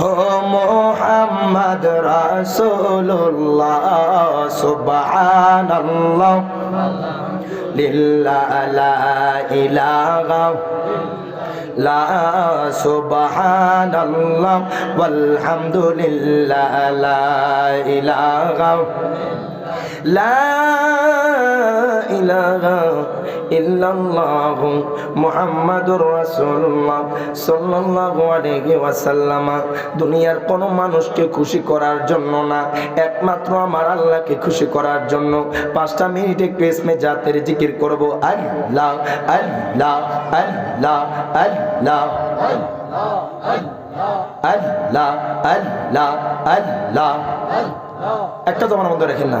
ও মোহাম্মদ রাসূলুল্লাহ সুবহানাল্লাহ লিল্লাহ লা ইলাহা লা সুবহানাল্লাহ ওয়ালহামদুলিল্লাহ লা ইলাহা লা ইলাহা ইল্লাল্লাহু মুহাম্মাদুর রাসূলুল্লাহ সাল্লাল্লাহু আলাইহি ওয়াসাল্লাম। দুনিয়ার কোনো মানুষকে খুশি করার জন্য না, একমাত্র আমার আল্লাহকে খুশি করার জন্য। পাঁচটা মিনিট একটু ইসমে জাতের জিকির করব, আল্লাহ আল্লাহ আল্লাহ আল্লাহ আল্লাহ আল্লাহ আল্লাহ একটা তো আমার মধ্যে রাখেন না।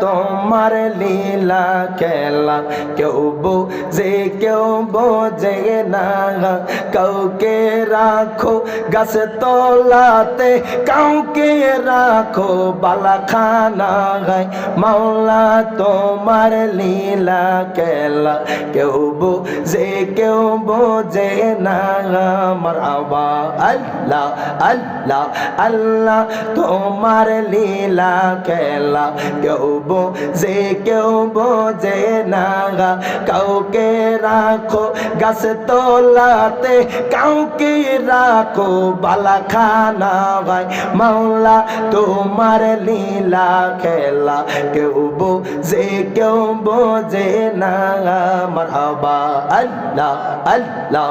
তোমার লীলা খেলা। কেউ বোঝে কেউ বোঝে না। কাউকে রাখো গাছ তোলাতে, কাউকে রাখো বালাখানা। গায় মাওলা তোমার লীলা খেলা। কেউ বোঝে কেউ বোঝে না। মারহাবা, আল্লাহ আল্লাহ আল্লাহ তোমার লীলা খেলা। কেউ বোঝে কেউ বোঝে না কাউকে রাখো গাছ তোলাতে, কাউকে রাখো বালাখানা ভাই মাওলা, তোমার লীলা খেলা কেউ বোঝে কেউ বোঝে না মারহাবা আল্লাহ আল্লাহ।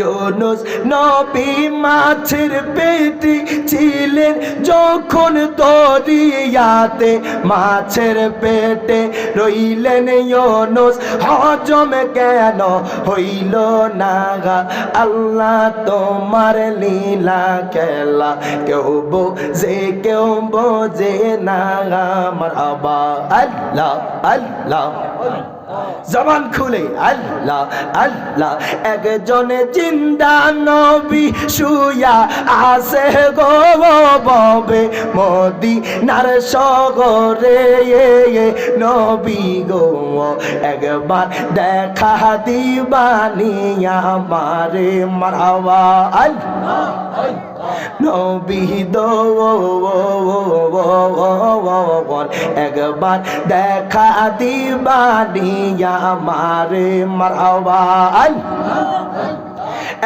ইউনুস নবী মাছের পেটে ছিলেন যখন দরিয়াতে মাছের পেটে রইলেন ইউনুস হজম কেন হইল না গা? আল্লাহ তোমার লীলা খেলা, কেউ বোঝে কেউ বোঝে না গা, মারহাবা। আল্লাহ আল্লাহ। জবান খুলে, আল্লাহ আল্লাহ, একজনে চিন্তা নবী শুয়া আসে গো ববে মোদি নার সগরে নবী গো, একবার দেখা দিবানিয়া মারে মারাওয়া, আল্লাহ নবী দো একবার দেখা দিবানিয়া মারে মারওয়াল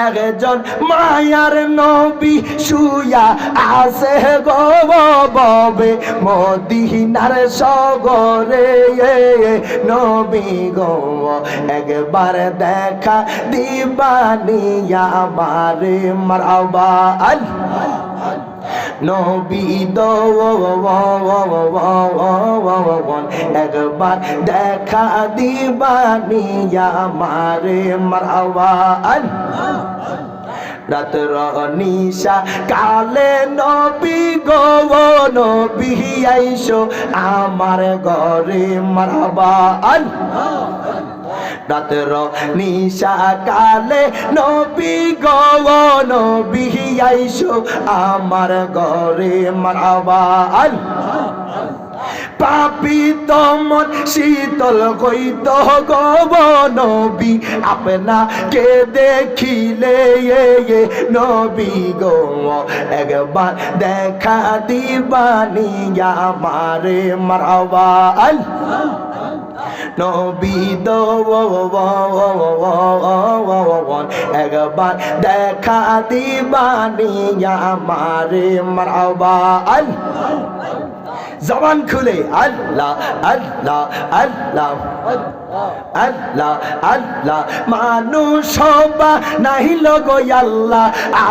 একজন মায়ার নবী শুয়া আসে গো ববে মদিনার সগরে। নবী গো, একবার দেখা দিবানিয়া মারে মারওয়া আল্লাহ নবী একবার দেখা দিবানিয়া মারে মারওয়া রাত নিশা কালে নবী গো নবী আইসো আমার ঘরে মারবা রাতের নিশা কালে নবী গো নবী, আইসো আমার ঘরে মারবা। পাপি তমন শীতল কইত গব নবী আপনাকে দেখিলে? নবী গো একবার দেখা দিবানিয়া আমারে মারবা। আল্লাহ নবী একবার দেখা দিবানি আমার মারবা আল্লাহ জবান খুলে, আল্লাহ আল্লাহ আল্লাহ আল্লাহ আল্লাহ। মানুষ বা নাহিল গো আল্লাহ,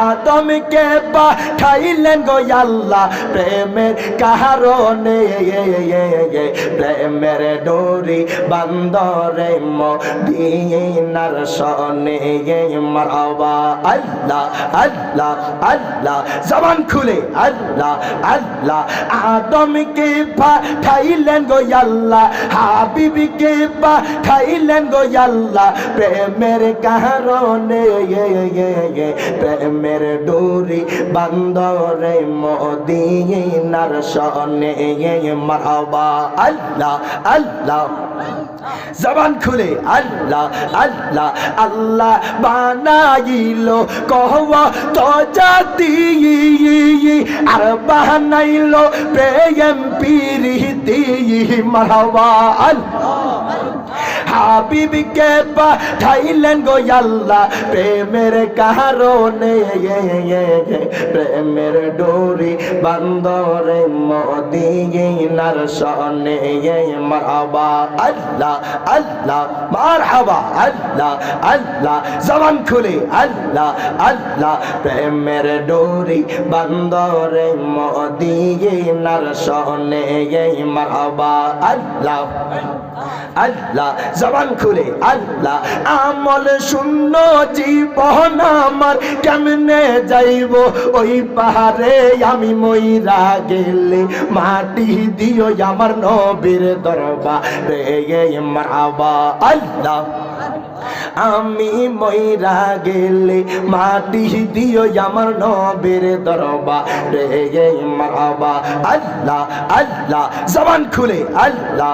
আদমকে পাঠাইলেন গো আল্লাহ। প্রেমের কারণে, প্রেমের ডোরি বান্দরে সনে আল্লাহ আল্লাহ আল্লাহ, জবান খুলে, আল্লাহ আল্লাহ। আদমকে পাঠাইলেন গো আল্লাহ। হাবিবিকে পাঠাইলেন গো আল্লাহ। প্রেমের কারণে প্রেমের ডোরি বান্দরে মদিনার সনে মারহাবা। আল্লাহ আল্লাহ। জবান খুলে আল্লাহ আল্লাহ আল্লাহ বানাইল কহব তো জাতি। আর বানাইল প্রেম, পিরিতি, মারহাবা। আল্লাহ। হাবিবকে পাঠাইলেন গো আল্লাহ। প্রেমের কারণে প্রেমের ডোরি বান্দরে মদিনার সনে মারহাবা। আল্লাহ আল্লাহ, মারহাবা। আল্লাহ আল্লাহ, জবান খুলে। আল্লাহ আল্লাহ, প্রেমের ডোরি বান্দরে মদিনার সনে মারহাবা। আল্লাহ আল্লাহ জবান খুলে, আল্লাহ, আমল শূন্য জীবন আমার কেমনে যাইব? ওই পাহাড়ে আমি মইরা গেলে মাটি দিও আমার নবীর দরবারে মারহাবা। আল্লাহ, আমি মইরা গেলে মাটি দিও আমার নবের দরবা রে মারহাবা। আল্লাহ আল্লাহ, জবান খুলে, আল্লাহ।